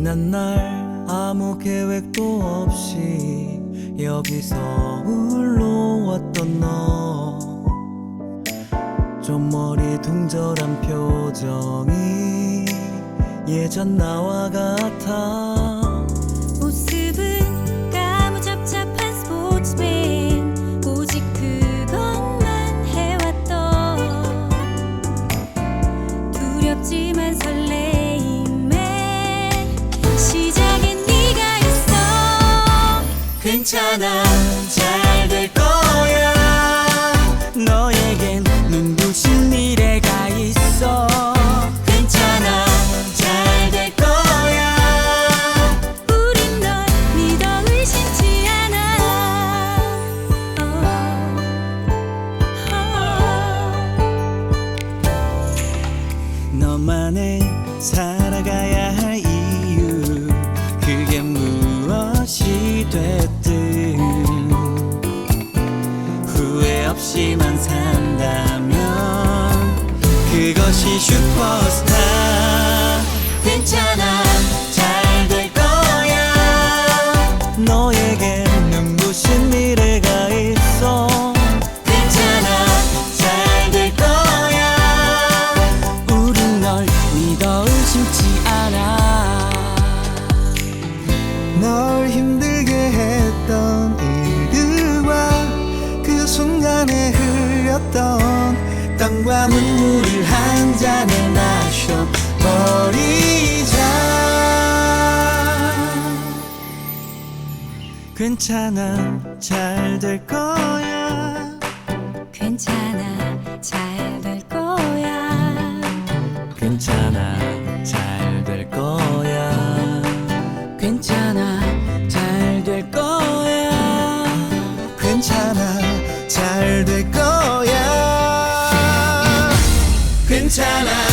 지난 날 아무 계획도 없이 여기서 홀로 왔던 너. 좀 머리 둥절한 표정이 예전 나와 같아 괜찮아 잘 될 거야. 너에겐 눈부신 미래가 있어. 괜찮아 잘 될 거야. 우린 널 믿어 의심치 않아. 너만의 살아가야 할 이유 그게 무엇이 됐든 슈퍼스타. 괜찮아. 잘 될 거야. 너에게 눈부신 미래가 있어? 괜찮아. 잘 될 거야. 우린 널 믿어 의심치 않아. 널 힘들게 했던 일들과 그 순간에 흘렸던 땀과 눈물을 한 잔에 마셔버리자. 괜찮아 잘 될 거야. 괜찮아 잘 될 거야. 괜찮아 잘 될 거야. 괜찮아 잘 될 거야 괜